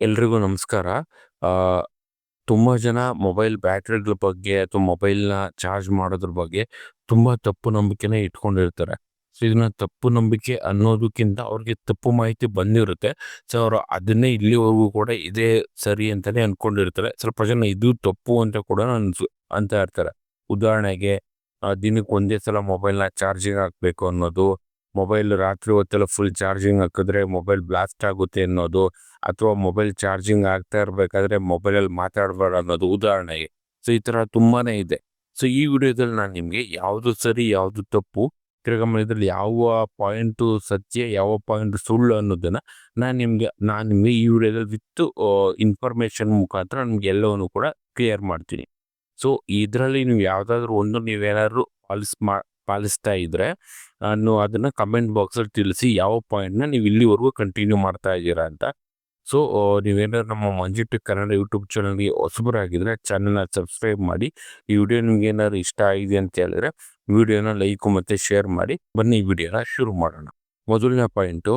ಎಲ್ರಿಗೂ ನಮಸ್ಕಾರ. ತುಂಬ ಜನ ಮೊಬೈಲ್ ಬ್ಯಾಟ್ರಿಗಳ ಬಗ್ಗೆ ಅಥವಾ ಮೊಬೈಲ್‌ನ ಚಾರ್ಜ್ ಮಾಡೋದ್ರ ಬಗ್ಗೆ ತುಂಬ ತಪ್ಪು ನಂಬಿಕೆನ ಇಟ್ಕೊಂಡಿರ್ತಾರೆ. ಸೊ ಇದನ್ನ ತಪ್ಪು ನಂಬಿಕೆ ಅನ್ನೋದಕ್ಕಿಂತ ಅವ್ರಿಗೆ ತಪ್ಪು ಮಾಹಿತಿ ಬಂದಿರುತ್ತೆ. ಸೊ ಅವರು ಅದನ್ನೇ ಇಲ್ಲಿವರೆಗೂ ಕೂಡ ಇದೇ ಸರಿ ಅಂತಾನೆ ಅನ್ಕೊಂಡಿರ್ತಾರೆ. ಸ್ವಲ್ಪ ಜನ ಇದು ತಪ್ಪು ಅಂತ ಕೂಡ ಅನ್ಸು ಅಂತ ಇರ್ತಾರೆ. ಉದಾಹರಣೆಗೆ ದಿನಕ್ಕೆ ಒಂದೇ ಸಲ ಮೊಬೈಲ್‌ನ ಚಾರ್ಜಿಂಗ್ ಹಾಕ್ಬೇಕು ಅನ್ನೋದು, ಮೊಬೈಲ್ ರಾತ್ರಿ ಹೊತ್ತೆಲ್ಲ ಫುಲ್ ಚಾರ್ಜಿಂಗ್ ಹಾಕಿದ್ರೆ ಮೊಬೈಲ್ ಬ್ಲಾಸ್ಟ್ ಆಗುತ್ತೆ ಅನ್ನೋದು, ಅಥವಾ ಮೊಬೈಲ್ ಚಾರ್ಜಿಂಗ್ ಆಗ್ತಾ ಇರಬೇಕಾದ್ರೆ ಮೊಬೈಲಲ್ಲಿ ಮಾತಾಡಬೇಡ ಅನ್ನೋದು ಉದಾಹರಣೆಗೆ. ಸೊ ಈ ಥರ ತುಂಬಾ ಇದೆ. ಸೊ ಈ ವಿಡಿಯೋದಲ್ಲಿ ನಾನು ನಿಮಗೆ ಯಾವುದು ಸರಿ ಯಾವುದು ತಪ್ಪು, ತಿರ್ಗಾ ಆಮೇಲೆ ಇದ್ರಲ್ಲಿ ಯಾವ ಪಾಯಿಂಟು ಸತ್ಯ, ಯಾವ ಪಾಯಿಂಟ್ ಸುಳ್ಳು ಅನ್ನೋದನ್ನು ನಾನು ನಿಮಗೆ ನಾನು ನಿಮಗೆ ಈ ವಿಡಿಯೋದಲ್ಲಿ ವಿತ್ ಇನ್ಫಾರ್ಮೇಷನ್ ಮುಖಾಂತರ ನಿಮ್ಗೆ ಎಲ್ಲವನ್ನು ಕೂಡ ಕ್ಲಿಯರ್ ಮಾಡ್ತೀನಿ. ಸೊ ಇದರಲ್ಲಿ ನೀವು ಯಾವುದಾದ್ರೂ ಒಂದು ನೀವೇನಾದರೂ ಪಾಲಿಸ್ ಮಾ ಪಾಲಿಸ್ತಾ ಇದ್ರೆ ನಾನು ಅದನ್ನ ಕಮೆಂಟ್ ಬಾಕ್ಸಲ್ಲಿ ತಿಳಿಸಿ ಯಾವ ಪಾಯಿಂಟ್‌ನ ನೀವು ಇಲ್ಲಿವರೆಗೂ ಕಂಟಿನ್ಯೂ ಮಾಡ್ತಾ ಇದ್ದೀರಾ ಅಂತ. ಸೊ ನೀವೇನಾದ್ರು ನಮ್ಮ ಮಂಜು ಟೆಕ್ ಕನ್ನಡ ಯೂಟ್ಯೂಬ್ ಚಾನಲ್‌ಗೆ ಹೊಸಬರಾಗಿದ್ರೆ ಚಾನಲ್‌ನ ಸಬ್ಸ್ಕ್ರೈಬ್ ಮಾಡಿ. ಈ ವಿಡಿಯೋ ನಿಮ್ಗೆ ಏನಾದ್ರು ಇಷ್ಟ ಆಗಿದೆ ಅಂತ ಹೇಳಿದ್ರೆ ವಿಡಿಯೋನ ಲೈಕ್ ಮತ್ತೆ ಶೇರ್ ಮಾಡಿ. ಬನ್ನಿ ಈ ವಿಡಿಯೋನ ಶುರು ಮಾಡೋಣ. ಮೊದಲನೇ ಪಾಯಿಂಟು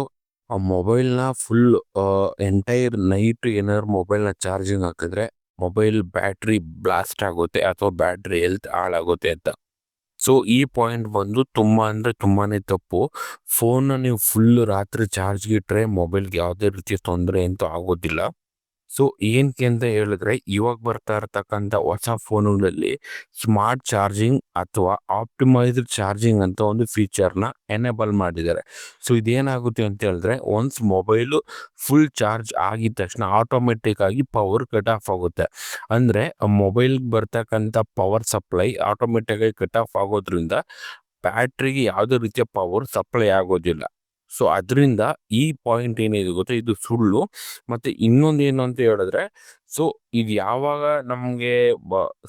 ಆ ಮೊಬೈಲ್‌ನ ಫುಲ್ ಎಂಟೈರ್ ನೈಟ್ ಏನಾದ್ರು ಮೊಬೈಲ್‌ನ ಚಾರ್ಜಿಂಗ್ ಹಾಕಿದ್ರೆ ಮೊಬೈಲ್ ಬ್ಯಾಟ್ರಿ ಬ್ಲಾಸ್ಟ್ ಆಗುತ್ತೆ ಅಥವಾ ಬ್ಯಾಟ್ರಿ ಹೆಲ್ತ್ ಹಾಳಾಗುತ್ತೆ ಅಂತ. ಸೊ ಈ ಪಾಯಿಂಟ್ ಬಂದು ತುಂಬ ಅಂದರೆ ತುಂಬಾನೇ ತಪ್ಪು. ಫೋನ್‌ನ ನೀವು ಫುಲ್ ರಾತ್ರಿ ಚಾರ್ಜ್‌ಗೆ ಇಟ್ಟರೆ ಮೊಬೈಲ್‌ಗೆ ಯಾವುದೇ ರೀತಿಯ ತೊಂದರೆ ಅಂತೂ ಆಗೋದಿಲ್ಲ. ಸೊ ಏನಕ್ಕೆ ಅಂತ ಹೇಳಿದ್ರೆ, ಇವಾಗ ಬರ್ತಾ ಇರ್ತಕ್ಕಂಥ ಹೊಸ ಫೋನುಗಳಲ್ಲಿ ಸ್ಮಾರ್ಟ್ ಚಾರ್ಜಿಂಗ್ ಅಥವಾ ಆಪ್ಟಿಮೈಸ್ಡ್ ಚಾರ್ಜಿಂಗ್ ಅಂತ ಒಂದು ಫೀಚರ್‌ನ ಎನೇಬಲ್ ಮಾಡಿದ್ದಾರೆ. ಸೊ, ಇದೇನಾಗುತ್ತೆ ಅಂತ ಹೇಳಿದ್ರೆ, ಒನ್ಸ್ ಮೊಬೈಲು ಫುಲ್ ಚಾರ್ಜ್ ಆಗಿದ ತಕ್ಷಣ ಆಟೋಮೆಟಿಕ್ ಆಗಿ ಪವರ್ ಕಟ್ ಆಫ್ ಆಗುತ್ತೆ. ಅಂದರೆ, ಮೊಬೈಲ್‌ಗೆ ಬರ್ತಕ್ಕಂಥ ಪವರ್ ಸಪ್ಲೈ ಆಟೋಮೆಟಿಕ್ ಆಗಿ ಕಟ್ ಆಫ್ ಆಗೋದ್ರಿಂದ ಬ್ಯಾಟ್ರಿಗೆ ಯಾವುದೇ ರೀತಿಯ ಪವರ್ ಸಪ್ಲೈ ಆಗೋದಿಲ್ಲ. ಸೊ, ಅದರಿಂದ ಈ ಪಾಯಿಂಟ್ ಏನಿದೆ ಗೊತ್ತಾ ಇದು ಸುಳ್ಳು. ಮತ್ತೆ ಇನ್ನೊಂದು ಏನು ಅಂತ ಹೇಳಿದ್ರೆ, ಸೊ, ಇದು ಯಾವಾಗ ನಮಗೆ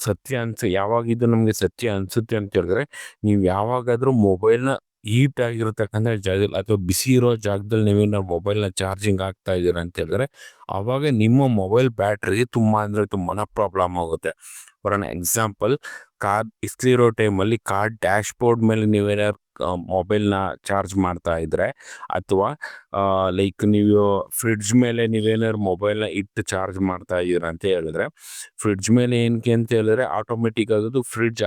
ಸತ್ಯ ಅನ್ಸ, ಯಾವಾಗ ಇದು ನಮಗೆ ಸತ್ಯ ಅನ್ಸುತ್ತೆ ಅಂತ ಹೇಳಿದ್ರೆ, ನೀವು ಯಾವಾಗಾದ್ರೂ ಮೊಬೈಲ್‌ನ ಹೀಟ್ ಆಗಿರತಕ್ಕಂಥ ಜಾಗದಲ್ಲಿ ಅಥವಾ ಬಿಸಿ ಇರೋ ಜಾಗದಲ್ಲಿ ನೀವೇನಾದ್ರು ಮೊಬೈಲ್‌ನ ಚಾರ್ಜಿಂಗ್ ಆಗ್ತಾ ಇದ್ದೀರ ಅಂತ ಹೇಳಿದ್ರೆ ಆವಾಗ ನಿಮ್ಮ ಮೊಬೈಲ್ ಬ್ಯಾಟ್ರಿ ತುಂಬ ಅಂದರೆ ತುಂಬಾ ಪ್ರಾಬ್ಲಮ್ ಆಗುತ್ತೆ. ಫಾರ್ ಅನ್ ಎಕ್ಸಾಂಪಲ್ ಕಾರ್ ಬಿಸಿಲಿರೋ ಟೈಮಲ್ಲಿ ಕಾರ್ ಡ್ಯಾಶ್ ಬೋರ್ಡ್ ಮೇಲೆ ನೀವೇನಾದ್ರು ಮೊಬೈಲ್‌ನ ಚಾರ್ಜ್ ಮಾಡ್ತಾ ಇದ್ರೆ ಅಥವಾ ಲೈಕ್ ನೀವು ಫ್ರಿಡ್ಜ್ ಮೇಲೆ ನೀವೇನಾದ್ರು ಮೊಬೈಲ್‌ನ ಇಟ್ಟು ಚಾರ್ಜ್ ಮಾಡ್ತಾ ಇದ್ದೀರಾ ಅಂತ ಹೇಳಿದ್ರೆ, ಫ್ರಿಡ್ಜ್ ಮೇಲೆ ಏನಕ್ಕೆ ಅಂತ ಹೇಳಿದ್ರೆ ಆಟೋಮೆಟಿಕ್ ಆಗೋದು ಫ್ರಿಡ್ಜ್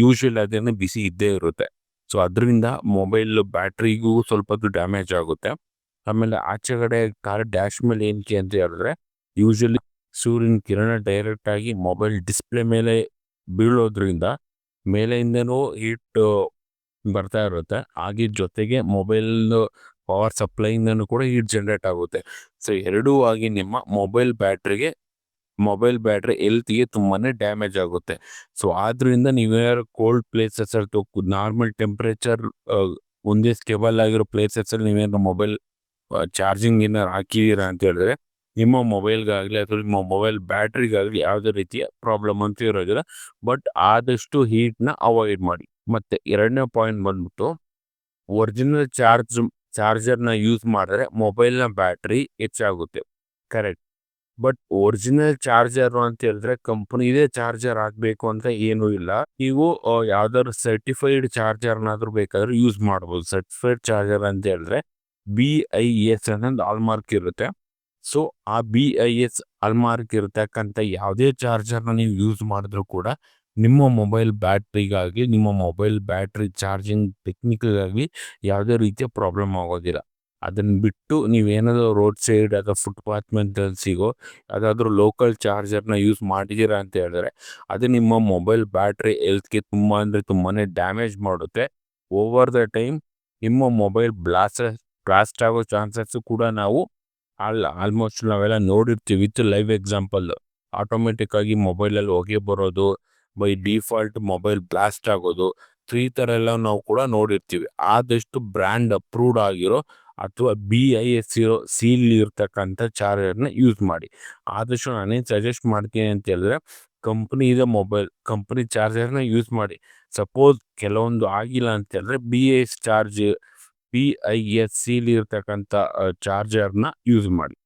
ಯೂಶ್ವಲ್ ಅದೇನೆ ಬಿಸಿ ಇದ್ದೇ ಇರುತ್ತೆ. ಸೊ, ಅದರಿಂದ ಮೊಬೈಲ್ ಬ್ಯಾಟ್ರಿಗೂ ಸ್ವಲ್ಪ ಡ್ಯಾಮೇಜ್ ಆಗುತ್ತೆ. ಆಮೇಲೆ ಆಚೆ ಕಡೆ ಕಾರ್ ಡ್ಯಾಶ್ ಮೇಲೆ ಏನಕ್ಕೆ ಅಂತ ಹೇಳಿದ್ರೆ, ಯೂಶ್ವಲಿ ಸೂರ್ಯನ ಕಿರಣ ಡೈರೆಕ್ಟಾಗಿ ಮೊಬೈಲ್ ಡಿಸ್ಪ್ಲೇ ಮೇಲೆ ಬೀಳೋದ್ರಿಂದ ಮೇಲೆಯಿಂದನೂ ಹೀಟ್ ಬರ್ತಾ ಇರುತ್ತೆ. ಹಾಗೆ ಜೊತೆಗೆ ಮೊಬೈಲ್ ಪವರ್ ಸಪ್ಲೈಯಿಂದನೂ ಕೂಡ ಹೀಟ್ ಜನರೇಟ್ ಆಗುತ್ತೆ. ಸೊ ಎರಡೂ ಆಗಿ ನಿಮ್ಮ ಮೊಬೈಲ್ ಬ್ಯಾಟ್ರಿಗೆ ಮೊಬೈಲ್ ಬ್ಯಾಟ್ರಿ ಹೆಲ್ತ್‌ಗೆ ತುಂಬಾ ಡ್ಯಾಮೇಜ್ ಆಗುತ್ತೆ. ಸೊ ಆದ್ರಿಂದ ನೀವೇನಾದ್ರು ಕೋಲ್ಡ್ ಪ್ಲೇಸಸ್ ಅಥವಾ ನಾರ್ಮಲ್ ಟೆಂಪ್ರೇಚರ್ ಒಂದೇ ಸ್ಟೇಬಲ್ ಆಗಿರೋ ಪ್ಲೇಸಸ್ಸಲ್ಲಿ ನೀವೇನಾದ್ರು ಮೊಬೈಲ್ ಆಹ್, ಚಾರ್ಜಿಂಗ್ ಏನಾದ್ರು ಹಾಕಿದ್ದೀರಾ ಅಂತ ಹೇಳಿದ್ರೆ ನಿಮ್ಮ ಮೊಬೈಲ್ಗಾಗಲಿ ಅಥವಾ ನಿಮ್ಮ ಮೊಬೈಲ್ ಬ್ಯಾಟ್ರಿಗಾಗಲಿ ಯಾವುದೇ ರೀತಿಯ ಪ್ರಾಬ್ಲಮ್ ಅಂತೂ ಇರೋದಿಲ್ಲ. ಬಟ್ ಆದಷ್ಟು ಹೀಟ್‌ನ ಅವಾಯ್ಡ್ ಮಾಡಿ. ಮತ್ತೆ ಎರಡನೇ ಪಾಯಿಂಟ್ ಬಂದ್ಬಿಟ್ಟು ಒರಿಜಿನಲ್ ಚಾರ್ಜ್, ಚಾರ್ಜರ್‌ನ ಯೂಸ್ ಮಾಡಿದ್ರೆ ಮೊಬೈಲ್‌ನ ಬ್ಯಾಟ್ರಿ ಹೆಚ್ಚಾಗುತ್ತೆ. ಕರೆಕ್ಟ್. ಬಟ್ ಒರಿಜಿನಲ್ ಚಾರ್ಜರ್ ಅಂತ ಹೇಳಿದ್ರೆ ಕಂಪನಿದೇ ಚಾರ್ಜರ್ ಆಗಬೇಕು ಅಂತ ಏನೂ ಇಲ್ಲ. ನೀವು ಯಾವ್ದಾದ್ರು ಸರ್ಟಿಫೈಡ್ ಚಾರ್ಜರ್‌ನಾದ್ರೂ ಬೇಕಾದ್ರೆ ಯೂಸ್ ಮಾಡ್ಬೋದು. ಸರ್ಟಿಫೈಡ್ ಚಾರ್ಜರ್ ಅಂತ ಹೇಳಿದ್ರೆ ಬಿ ಐ ಎಸ್ ಅನ್ನೋದು ಆಲ್ಮಾರ್ಕ್ ಇರುತ್ತೆ. ಸೊ, ಆ ಬಿ ಐ ಎಸ್ ಅಲ್ಮಾರ್ಕ್ ಇರತಕ್ಕಂಥ ಯಾವುದೇ ಚಾರ್ಜರ್‌ನ ನೀವು ಯೂಸ್ ಮಾಡಿದ್ರೂ ಕೂಡ, ನಿಮ್ಮ ಮೊಬೈಲ್ ಬ್ಯಾಟ್ರಿಗಾಗಿ, ನಿಮ್ಮ ಮೊಬೈಲ್ ಬ್ಯಾಟ್ರಿ ಚಾರ್ಜಿಂಗ್ ಟೆಕ್ನಿಕ್ಗಾಗಿ ಯಾವುದೇ ರೀತಿಯ ಪ್ರಾಬ್ಲಮ್ ಆಗೋದಿಲ್ಲ. ಅದನ್ನು ಬಿಟ್ಟು ನೀವೇನಾದರೂ ರೋಡ್ ಸೈಡ್ ಅಥವಾ ಫುಟ್‌ಪಾತ್ ಮೇಲೆ ಸಿಗೋ, ಯಾವುದಾದ್ರೂ ಲೋಕಲ್ ಚಾರ್ಜರ್‌ನ ಯೂಸ್ ಮಾಡಿದ್ದೀರಾ ಅಂತ ಹೇಳಿದ್ರೆ, ಅದು ನಿಮ್ಮ ಮೊಬೈಲ್ ಬ್ಯಾಟ್ರಿ ಹೆಲ್ತ್‌ಗೆ ತುಂಬ ಅಂದರೆ ತುಂಬಾ ಡ್ಯಾಮೇಜ್ ಮಾಡುತ್ತೆ. ಓವರ್ ದ ಟೈಮ್ ನಿಮ್ಮ ಮೊಬೈಲ್ ಬ್ಲಾಸ್ಟ್ ಬ್ಲಾಸ್ಟ್ ಆಗೋ ಚಾನ್ಸಸ್ಸು ಕೂಡ ನಾವು ಆಲ್ ಆಲ್ಮೋಸ್ಟ್ ನಾವೆಲ್ಲ ನೋಡಿರ್ತೀವಿ ವಿತ್ ಲೈವ್ ಎಕ್ಸಾಂಪಲ್. ಆಟೋಮೆಟಿಕ್ ಆಗಿ ಮೊಬೈಲಲ್ಲಿ ಹೊಗೆ ಬರೋದು, ಬೈ ಡಿಫಾಲ್ಟ್ ಮೊಬೈಲ್ ಬ್ಲಾಸ್ಟ್ ಆಗೋದು. ಈ ತರ ಎಲ್ಲ ನಾವು ಕೂಡ ನೋಡಿರ್ತೀವಿ. ಆದಷ್ಟು ಬ್ರ್ಯಾಂಡ್ ಅಪ್ರೂವ್ಡ್ ಆಗಿರೋ ಅಥವಾ ಎಸ್ ಇರೋ ಸೀಲ್ ಇರ್ತಕ್ಕಂಥ ಚಾರ್ಜರ್‌ನ ಯೂಸ್ ಮಾಡಿ. ಆದಷ್ಟು ನಾನೇನು ಸಜೆಸ್ಟ್ ಮಾಡ್ತೀನಿ ಅಂತ ಹೇಳಿದ್ರೆ ಕಂಪನಿದು ಮೊಬೈಲ್ ಕಂಪ್ನಿ ಚಾರ್ಜರ್‌ನ ಯೂಸ್ ಮಾಡಿ. ಸಪೋಸ್ ಕೆಲವೊಂದು ಆಗಿಲ್ಲ ಅಂತ ಹೇಳಿದ್ರೆ ಬಿ.ಐ.ಎಸ್ ಚಾರ್ಜ್ ಬಿ.ಐ.ಎಸ್ ಸಿಲಿ ಇರ್ತಕ್ಕಂಥ ಚಾರ್ಜರ್‌ನ ಯೂಸ್ ಮಾಡಿ.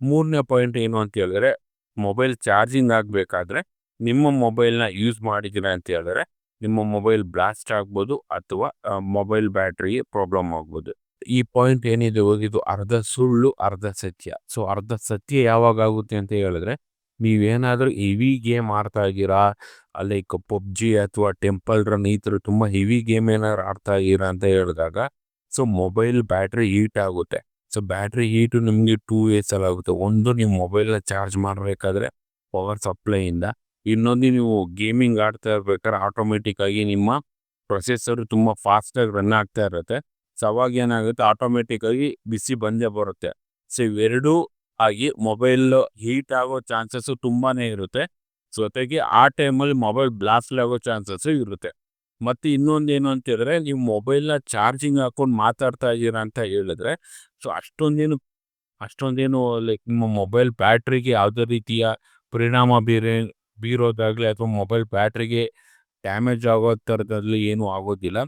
ಮೂರನೇ ಪಾಯಿಂಟ್ ಏನು ಅಂತ ಹೇಳಿದ್ರೆ, ಮೊಬೈಲ್ ಚಾರ್ಜಿಂಗ್ ಆಗಬೇಕಾದ್ರೆ, ನಿಮ್ಮ ಮೊಬೈಲ್‌ನ ಯೂಸ್ ಮಾಡಿದ್ದೀರಾ ಅಂತ ಹೇಳಿದ್ರೆ, ನಿಮ್ಮ ಮೊಬೈಲ್ ಬ್ಲಾಸ್ಟ್ ಆಗ್ಬೋದು ಅಥವಾ ಮೊಬೈಲ್ ಬ್ಯಾಟ್ರಿ ಪ್ರಾಬ್ಲಮ್ ಆಗ್ಬೋದು. ಈ ಪಾಯಿಂಟ್ ಏನಿದೆ ಇದು ಅರ್ಧ ಸುಳ್ಳು, ಅರ್ಧ ಸತ್ಯ ಸೊ, ಅರ್ಧ ಸತ್ಯ ಯಾವಾಗ ಆಗುತ್ತೆ ಅಂತ ಹೇಳಿದ್ರೆ, ನೀವೇನಾದರೂ ಹೆವಿ ಗೇಮ್ ಆಡ್ತಾ ಇದ್ದೀರಾ, ಲೈಕ್ ಪಬ್ಜಿ ಅಥವಾ ಟೆಂಪಲ್ ರನ್ ಈ ಥರ ತುಂಬ ಹೆವಿ ಗೇಮ್ ಏನಾದ್ರು ಆಡ್ತಾ ಇದ್ದೀರಾ ಅಂತ ಹೇಳಿದಾಗ ಸೊ ಮೊಬೈಲ್ ಬ್ಯಾಟ್ರಿ ಹೀಟ್ ಆಗುತ್ತೆ. ಸೊ ಬ್ಯಾಟ್ರಿ ಹೀಟು ನಿಮಗೆ ಟೂ ವೇಸಲ್ಲಿ ಆಗುತ್ತೆ. ಒಂದು, ನೀವು ಮೊಬೈಲ್ನ ಚಾರ್ಜ್ ಮಾಡಬೇಕಾದ್ರೆ ಪವರ್ ಸಪ್ಲೈಯಿಂದ ಇನ್ನೊಂದು, ನೀವು ಗೇಮಿಂಗ್ ಆಡ್ತಾ ಇರ್ಬೇಕಾದ್ರೆ ಆಟೋಮೆಟಿಕ್ಕಾಗಿ ನಿಮ್ಮ ಪ್ರೊಸೆಸರ್ ತುಂಬ ಫಾಸ್ಟಾಗಿ ರನ್ ಆಗ್ತಾ ಇರುತ್ತೆ. ಸೊ ಅವಾಗ ಏನಾಗುತ್ತೆ? ಆಟೋಮೆಟಿಕ್ಕಾಗಿ ಬಿಸಿ ಬಂದೇ ಬರುತ್ತೆ. ಸೊ ಇವೆರಡೂ ಆಗಿ ಮೊಬೈಲ್ ಹೀಟ್ ಆಗೋ ಚಾನ್ಸಸ್ ತುಂಬಾ ಇರುತ್ತೆ. ಜೊತೆಗೆ ಆ ಟೈಮಲ್ಲಿ ಮೊಬೈಲ್ ಬ್ಲಾಸ್ಟ್ ಆಗೋ ಚಾನ್ಸಸ್ ಇರುತ್ತೆ. ಮತ್ತೆ ಇನ್ನೊಂದೇನು ಅಂತ ಹೇಳಿದ್ರೆ ನೀವು ಮೊಬೈಲ್ನ ಚಾರ್ಜಿಂಗ್ ಹಾಕೊಂಡು ಮಾತಾಡ್ತಾ ಇದ್ದೀರಾ ಅಂತ ಹೇಳಿದ್ರೆ ಸೊ ಅಷ್ಟೊಂದೇನು ಅಷ್ಟೊಂದೇನು ಲೈಕ್ ನಿಮ್ಮ ಮೊಬೈಲ್ ಬ್ಯಾಟ್ರಿಗೆ ಯಾವುದೇ ರೀತಿಯ ಪರಿಣಾಮ ಬೀರೆ, ಬೀರೋದಾಗಲಿ ಅಥವಾ ಮೊಬೈಲ್ ಬ್ಯಾಟ್ರಿಗೆ ಡ್ಯಾಮೇಜ್ ಆಗೋ ಥರದಲ್ಲಿ ಏನೂ ಆಗೋದಿಲ್ಲ.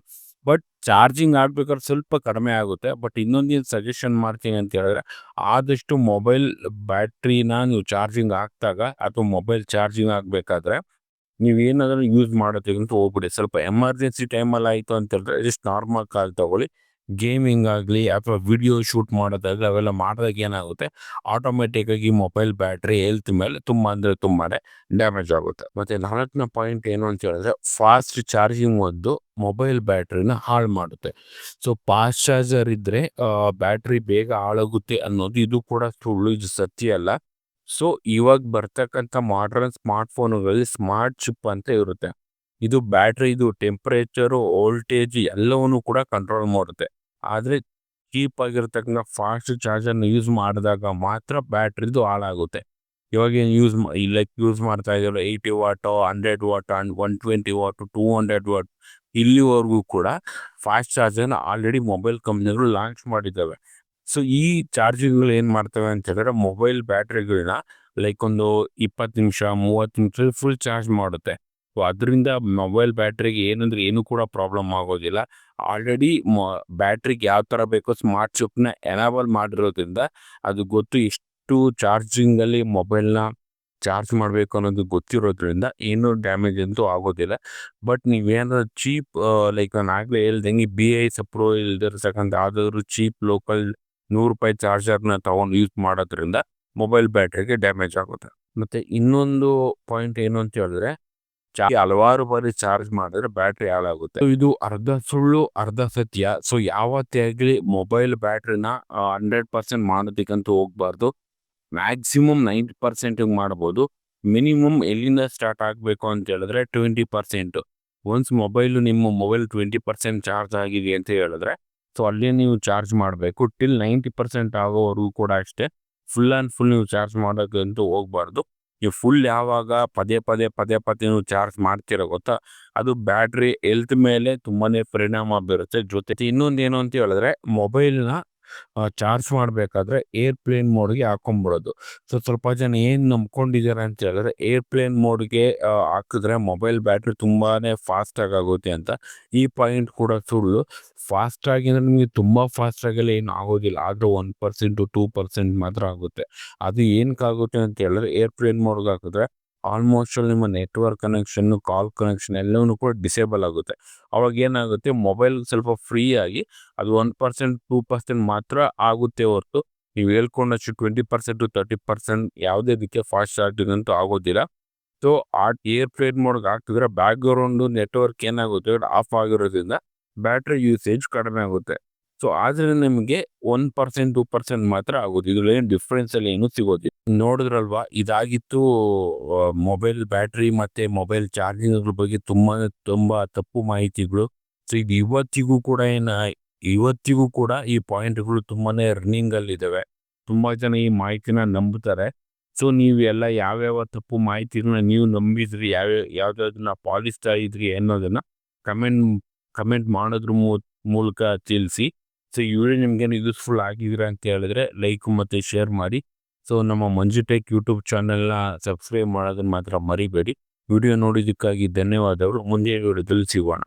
ಬಟ್ ಚಾರ್ಜಿಂಗ್ ಆಗ್ಬೇಕಾದ್ರೆ ಸ್ವಲ್ಪ ಕಡಿಮೆ ಆಗುತ್ತೆ. ಬಟ್ ಇನ್ನೊಂದೇನು ಸಜೆಷನ್ ಮಾಡ್ತೀನಿ ಅಂತ ಹೇಳಿದ್ರೆ, ಆದಷ್ಟು ಮೊಬೈಲ್ ಬ್ಯಾಟ್ರಿನ ನೀವು ಚಾರ್ಜಿಂಗ್ ಹಾಕ್ದಾಗ ಅಥವಾ ಮೊಬೈಲ್ ಚಾರ್ಜಿಂಗ್ ಆಗಬೇಕಾದ್ರೆ ನೀವು ಏನಾದರೂ ಯೂಸ್ ಮಾಡೋದಕ್ಕಿಂತ ಹೋಗ್ಬಿಡಿ. ಸ್ವಲ್ಪ ಎಮರ್ಜೆನ್ಸಿ ಟೈಮಲ್ಲಿ ಆಯಿತು ಅಂತ ಹೇಳಿದ್ರೆ ಜಸ್ಟ್ ನಾರ್ಮಲ್ ಕಾಲ್ ತಗೊಳ್ಳಿ. ಗೇಮಿಂಗ್ ಆಗಲಿ ಅಥವಾ ವಿಡಿಯೋ ಶೂಟ್ ಮಾಡೋದಾಗಲಿ ಅವೆಲ್ಲ ಮಾಡಿದಾಗ ಏನಾಗುತ್ತೆ? ಆಟೋಮೆಟಿಕ್ಕಾಗಿ ಮೊಬೈಲ್ ಬ್ಯಾಟ್ರಿ ಹೆಲ್ತ್ ಮೇಲೆ ತುಂಬ ಅಂದರೆ ತುಂಬಾ ಡ್ಯಾಮೇಜ್ ಆಗುತ್ತೆ. ಮತ್ತು ನಾಲ್ಕನೇ ಪಾಯಿಂಟ್ ಏನು ಅಂತ ಹೇಳಿದ್ರೆ ಫಾಸ್ಟ್ ಚಾರ್ಜಿಂಗ್ ಒಂದು ಮೊಬೈಲ್ ಬ್ಯಾಟ್ರಿನ ಹಾಳು ಮಾಡುತ್ತೆ. ಸೊ ಫಾಸ್ಟ್ ಚಾರ್ಜರ್ ಇದ್ದರೆ ಬ್ಯಾಟ್ರಿ ಬೇಗ ಹಾಳಾಗುತ್ತೆ ಅನ್ನೋದು ಇದು ಕೂಡ ಸುಳ್ಳು, ಇದು ಸತ್ಯ ಅಲ್ಲ. ಸೊ, ಇವಾಗ ಬರ್ತಕ್ಕಂಥ ಮಾಡ್ರನ್ ಸ್ಮಾರ್ಟ್ ಫೋನುಗಳಲ್ಲಿ ಸ್ಮಾರ್ಟ್ ಚಿಪ್ ಅಂತ ಇರುತ್ತೆ. ಇದು ಬ್ಯಾಟ್ರಿದು, ಟೆಂಪರೇಚರು, ವೋಲ್ಟೇಜ್ ಎಲ್ಲವನ್ನು ಕೂಡ ಕಂಟ್ರೋಲ್ ಮಾಡುತ್ತೆ. ಆದರೆ ಚೀಪ್ ಆಗಿರ್ತಕ್ಕಂಥ ಫಾಸ್ಟ್ ಚಾರ್ಜರ್ನ ಯೂಸ್ ಮಾಡಿದಾಗ ಮಾತ್ರ ಬ್ಯಾಟ್ರಿದು ಹಾಳಾಗುತ್ತೆ. ಇವಾಗ ಏನು ಯೂಸ್ ಲೈಕ್ ಯೂಸ್ ಮಾಡ್ತಾ ಇದ್ದಾರೆ eighty watt, hundred watt and one twenty watt, two hundred watt ಇಲ್ಲಿವರೆಗೂ ಕೂಡ ಫಾಸ್ಟ್ ಚಾರ್ಜರ್ನ ಆಲ್ರೆಡಿ ಮೊಬೈಲ್ ಕಂಪ್ನಿಗಳು ಲಾಂಚ್ ಮಾಡಿದ್ದಾವೆ. ಸೊ, ಈ ಚಾರ್ಜಿಂಗ್ಗಳು ಏನು ಮಾಡ್ತವೆ ಅಂತ ಹೇಳಿದ್ರೆ, ಮೊಬೈಲ್ ಬ್ಯಾಟ್ರಿಗಳನ್ನ ಲೈಕ್ ಒಂದು ಇಪ್ಪತ್ತು ನಿಮಿಷ, ಮೂವತ್ತು ನಿಮಿಷ ಫುಲ್ ಚಾರ್ಜ್ ಮಾಡುತ್ತೆ. ಸೊ, ಅದರಿಂದ ಮೊಬೈಲ್ ಬ್ಯಾಟ್ರಿಗೆ ಏನಂದ್ರೆ ಏನು ಕೂಡ ಪ್ರಾಬ್ಲಮ್ ಆಗೋದಿಲ್ಲ. ಆಲ್ರೆಡಿ ಮೊ, ಬ್ಯಾಟ್ರಿಗೆ ಯಾವ ಥರ ಬೇಕೋ ಸ್ಮಾರ್ಟ್ ಚಿಪ್ನ ಎನಾಬಲ್ ಮಾಡಿರೋದ್ರಿಂದ ಅದು ಗೊತ್ತು ಎಷ್ಟು ಚಾರ್ಜಿಂಗಲ್ಲಿ ಮೊಬೈಲ್ನ ಚಾರ್ಜ್ ಮಾಡಬೇಕು ಅನ್ನೋದು ಗೊತ್ತಿರೋದ್ರಿಂದ ಏನೂ ಡ್ಯಾಮೇಜ್ ಅಂತೂ ಆಗೋದಿಲ್ಲ. ಬಟ್ ನೀವೇನಾದ್ರು ಚೀಪ್, ಲೈಕ್ ನಾನು ಆಗಲೇ ಹೇಳ್ದಂಗೆ ಬಿ ಐ ಸಪ್ರೋ ಇಲ್ದಿರ್ತಕ್ಕಂಥ ಯಾವುದಾದ್ರು ಚೀಪ್ ಲೋಕಲ್ ನೂರು ರೂಪಾಯಿ ಚಾರ್ಜರ್ನ ತಗೊಂಡು ಯೂಸ್ ಮಾಡೋದ್ರಿಂದ ಮೊಬೈಲ್ ಬ್ಯಾಟ್ರಿಗೆ ಡ್ಯಾಮೇಜ್ ಆಗುತ್ತೆ. ಮತ್ತೆ ಇನ್ನೊಂದು ಪಾಯಿಂಟ್ ಏನು ಅಂತ ಹೇಳಿದ್ರೆ ಹಲವಾರು ಬಾರಿ ಚಾರ್ಜ್ ಮಾಡಿದ್ರೆ ಬ್ಯಾಟ್ರಿ ಹಾಳಾಗುತ್ತೆ. ಇದು ಅರ್ಧ ಸುಳ್ಳು, ಅರ್ಧ ಸತ್ಯ. ಸೊ ಯಾವತ್ತೇ ಆಗಲಿ ಮೊಬೈಲ್ ಬ್ಯಾಟ್ರಿನ ಹಂಡ್ರೆಡ್ ಪರ್ಸೆಂಟ್ ಮಾಡೋದಕ್ಕಂತೂ ಹೋಗ್ಬಾರ್ದು. ಮ್ಯಾಕ್ಸಿಮಮ್ ನೈಂಟಿ ಪರ್ಸೆಂಟಿಗೆ ಮಾಡ್ಬೋದು. ಮಿನಿಮಮ್ ಎಲ್ಲಿಂದ ಸ್ಟಾರ್ಟ್ ಆಗಬೇಕು ಅಂತ ಹೇಳಿದ್ರೆ ಟ್ವೆಂಟಿ ಪರ್ಸೆಂಟ್. ಒನ್ಸ್ ಮೊಬೈಲು ನಿಮ್ಮ ಮೊಬೈಲ್ ಟ್ವೆಂಟಿ ಪರ್ಸೆಂಟ್ ಚಾರ್ಜ್ ಆಗಿದೆ ಅಂತ ಹೇಳಿದ್ರೆ ಸೊ ಅಲ್ಲಿ ನೀವು ಚಾರ್ಜ್ ಮಾಡಬೇಕು. ಟಿಲ್ ನೈಂಟಿ ಪರ್ಸೆಂಟ್ ಆಗೋವರೆಗೂ ಕೂಡ ಅಷ್ಟೇ. ಫುಲ್ ಆ್ಯಂಡ್ ಫುಲ್ ನೀವು ಚಾರ್ಜ್ ಮಾಡೋಕ್ಕಂತೂ ಹೋಗ್ಬಾರ್ದು. ನೀವು ಫುಲ್ ಯಾವಾಗ ಪದೇ ಪದೇ ಪದೇ ಪದೇ ನೀವು ಚಾರ್ಜ್ ಮಾಡ್ತಿರೋ ಗೊತ್ತಾ? ಅದು ಬ್ಯಾಟ್ರಿ ಹೆಲ್ತ್ ಮೇಲೆ ತುಂಬಾನೇ ಪರಿಣಾಮ ಬೀರುತ್ತೆ. ಜೊತೆ ಇನ್ನೊಂದು ಏನು ಅಂತ ಹೇಳಿದ್ರೆ ಮೊಬೈಲ್ನ ಚಾರ್ಜ್ ಮಾಡಬೇಕಾದ್ರೆ ಏರ್‌ಪ್ಲೇನ್ ಮೋಡ್‌ಗೆ ಹಾಕೊಂಡ್ಬಿಡೋದು. ಸೊ, ಸ್ವಲ್ಪ ಜನ ಏನು ನಂಬ್ಕೊಂಡಿದ್ದಾರೆ ಅಂತ ಹೇಳಿದ್ರೆ, ಏರ್‌ಪ್ಲೇನ್ ಮೋಡ್‌ಗೆ ಹಾಕಿದ್ರೆ ಮೊಬೈಲ್ ಬ್ಯಾಟ್ರಿ ತುಂಬಾ ಫಾಸ್ಟಾಗಿ ಆಗುತ್ತೆ ಅಂತ. ಈ ಪಾಯಿಂಟ್ ಕೂಡ ಸುಳ್ಳು. ಫಾಸ್ಟಾಗಿ ಅಂದರೆ ನಿಮಗೆ ತುಂಬ ಫಾಸ್ಟಾಗೆಲ್ಲ ಏನು ಆಗೋದಿಲ್ಲ. ಆದರೂ ಒನ್ ಪರ್ಸೆಂಟು, ಟೂ ಪರ್ಸೆಂಟ್ ಮಾತ್ರ ಆಗುತ್ತೆ. ಅದು ಏನಕ್ಕಾಗುತ್ತೆ ಅಂತ ಹೇಳಿದ್ರೆ, ಏರ್‌ಪ್ಲೇನ್ ಮೋಡ್‌ಗೆ ಹಾಕಿದ್ರೆ ಆಲ್ಮೋಸ್ಟ್ ನಿಮ್ಮ ನೆಟ್ವರ್ಕ್ ಕನೆಕ್ಷನ್ನು ಕಾಲ್ ಕನೆಕ್ಷನ್ ಎಲ್ಲವೂ ಕೂಡ ಡಿಸೇಬಲ್ ಆಗುತ್ತೆ. ಅವಾಗ ಏನಾಗುತ್ತೆ? ಮೊಬೈಲ್ ಸ್ವಲ್ಪ ಫ್ರೀ ಆಗಿ ಅದು ಒನ್ ಪರ್ಸೆಂಟ್ ಟೂ ಪರ್ಸೆಂಟ್ ಮಾತ್ರ ಆಗುತ್ತೆ ಹೊರತು ನೀವು ಹೇಳ್ಕೊಂಡಷ್ಟು twenty percent to thirty percent ಯಾವುದೇ ರೀತಿಯ ಫಾಸ್ಟ್ ಚಾರ್ಜಿಂಗ್ ಅಂತೂ ಆಗೋದಿಲ್ಲ. ಸೊ ಆ ಏರ್ ಪ್ಲೇನ್ ಮೋಡ್ಗೆ ಹಾಕಿದ್ರೆ ಬ್ಯಾಕ್ಗ್ರೌಂಡು ನೆಟ್ವರ್ಕ್ ಏನಾಗುತ್ತೆ? ಆಫ್ ಆಗಿರೋದ್ರಿಂದ ಬ್ಯಾಟ್ರಿ ಯೂಸೇಜ್ ಕಡಿಮೆ ಆಗುತ್ತೆ. ಸೊ ಆದ್ರೆ ನಿಮಗೆ ಒನ್ ಪರ್ಸೆಂಟ್ ಟೂ ಪರ್ಸೆಂಟ್ ಮಾತ್ರ ಆಗೋದು. ಇದ್ರಲ್ಲಿ ಏನು ಡಿಫ್ರೆನ್ಸ್ ಅಲ್ಲಿ ಏನು ಸಿಗೋದಿಲ್ಲ. ನೋಡಿದ್ರಲ್ವಾ, ಇದಾಗಿತ್ತು ಮೊಬೈಲ್ ಬ್ಯಾಟ್ರಿ ಮತ್ತೆ ಮೊಬೈಲ್ ಚಾರ್ಜಿಂಗ್ ಬಗ್ಗೆ ತುಂಬಾ ತುಂಬಾ ತಪ್ಪು ಮಾಹಿತಿಗಳು. ಸೊ ಇದು ಇವತ್ತಿಗೂ ಕೂಡ ಏನ, ಇವತ್ತಿಗೂ ಕೂಡ ಈ ಪಾಯಿಂಟ್ಗಳು ತುಂಬಾನೇ ರನ್ನಿಂಗ್ ಅಲ್ಲಿ ಇದಾವೆ ತುಂಬಾ ಜನ ಈ ಮಾಹಿತಿನ ನಂಬುತ್ತಾರೆ ಸೊ ನೀವು ಎಲ್ಲ ಯಾವ್ಯಾವ ತಪ್ಪು ಮಾಹಿತಿನ ನೀವು ನಂಬಿದ್ರಿ, ಯಾವ ಯಾವ್ದಾದನ್ನ ಪಾಲಿಸ್ತಾ ಇದ್ರಿ ಅನ್ನೋದನ್ನ ಕಮೆಂಟ್ ಕಮೆಂಟ್ ಮಾಡೋದ್ರ ಮೂಲಕ ತಿಳಿಸಿ. ಸೊ ಈ ನಿಮ್ಗೇನು ಯೂಸ್ಫುಲ್ ಆಗಿದ್ದೀರಾ ಅಂತ ಹೇಳಿದ್ರೆ ಲೈಕ್ ಮತ್ತು ಶೇರ್ ಮಾಡಿ. ಸೊ ನಮ್ಮ ಮಂಜು ಟೆಕ್ ಯೂಟ್ಯೂಬ್ ಚಾನಲ್ನ ಸಬ್ಸ್ಕ್ರೈಬ್ ಮಾಡೋದನ್ನು ಮಾತ್ರ ಮರಿಬೇಡಿ. ವಿಡಿಯೋ ನೋಡಿದ್ದಕ್ಕಾಗಿ ಧನ್ಯವಾದಗಳು. ಮುಂದಿನ ವಿಡಿಯೋದಲ್ಲಿ ಸಿಗೋಣ.